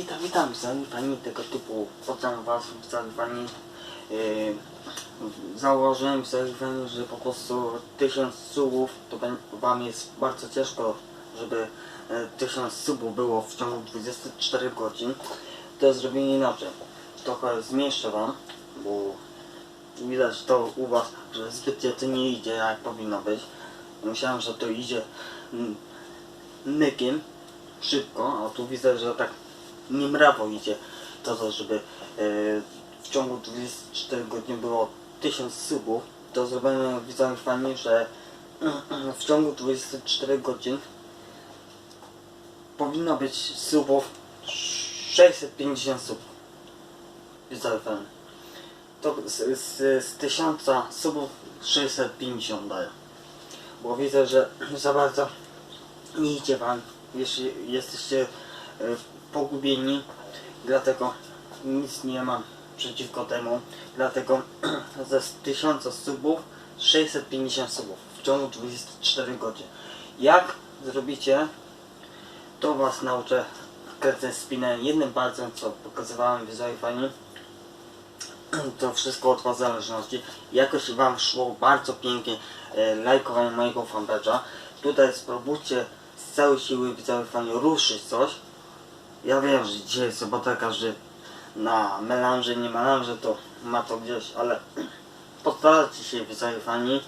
Witam, witam, widzowie fani tego typu, poznam was, widzowie fani. Yy, założyłem fani, że po prostu tysiąc subów to wam jest bardzo ciężko, żeby e, tysiąc subów było w ciągu 24 godzin. To zrobię inaczej. Trochę zmniejszę wam, bo widać to u was, że zbytnio to nie idzie jak powinno być. Myślałem, że to idzie mykiem, szybko, a tu widzę, że tak niemrawo idzie to, to żeby e, w ciągu 24 godzin było 1000 subów, to zrobimy widzom fani, że w ciągu 24 godzin powinno być subów 650 subów. Widzowie fani. To z, z, z 1000 subów 650 daje. Bo widzę, że za bardzo nie idzie wam, jeśli jesteście pogubieni, dlatego nic nie mam przeciwko temu, dlatego ze 1000 subów 650 subów w ciągu 24 godzin. Jak zrobicie, to was nauczę kręcę spinę jednym palcem, co pokazywałem w fani. To wszystko od was zależności. Jakoś wam szło bardzo pięknie e, lajkowanie mojego fanpage'a. Tutaj spróbujcie z całej siły widzowie fani ruszyć coś. Ja wiem, że dzisiaj jest sobota, każdy na melanży, nie melanży, to ma to gdzieś, ale postarajcie się widzowie fani,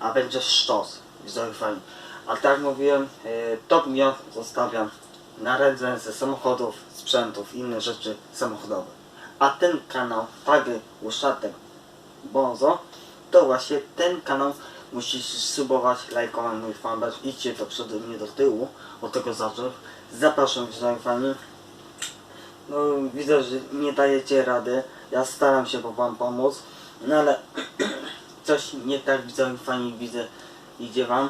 a będzie sztos widzowie fani. A tak mówiłem, e, top miot zostawiam na ręce ze samochodów, sprzętów, inne rzeczy samochodowe. A ten kanał, Fagry Łuszatek Bonzo, to właśnie ten kanał musisz subować, lajkować mój fanpage, idźcie do przodu, nie do tyłu, od tego zacznę. Zapraszam widzowie fani. No widzę, że nie dajecie rady, ja staram się wam pomóc, no ale coś nie tak widzowie fani widzę. Idzie wam,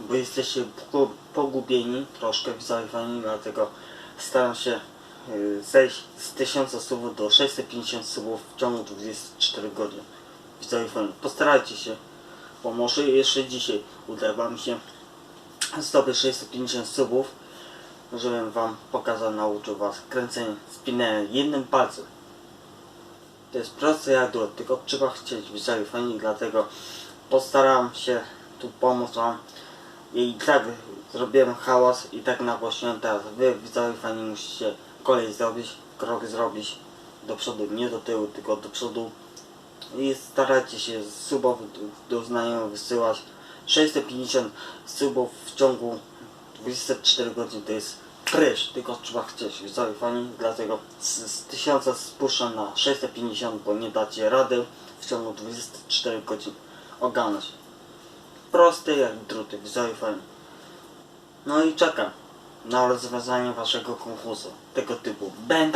bo jesteście pogu- pogubieni. Troszkę widzowie fani, dlatego staram się y, zejść z 1000 subów do 650 subów w ciągu 24 godzin. Widzowie fani, postarajcie się, bo może jeszcze dzisiaj uda wam się zdobyć 650 subów, żebym wam pokazał, nauczył was kręcenia spinę jednym palcem. To jest proste drut, tylko trzeba chcieć widzowie fani, dlatego postaram się tu pomóc wam. I tak zrobiłem hałas i tak nagłośniłem teraz. Wy widzowie fani musicie kolej zrobić, krok zrobić do przodu, nie do tyłu, tylko do przodu. I starajcie się subów do znajomych wysyłać. 650 subów w ciągu 24 godzin to jest prysz, tylko trzeba chcieć, widzowie fani, dlatego z, z 1000 spuszczam na 650, bo nie dacie rady w ciągu 24 godzin ogarnąć. Proste jak druty, widzowie fani. No i czekam na rozwiązanie waszego konkursu tego typu. Bang!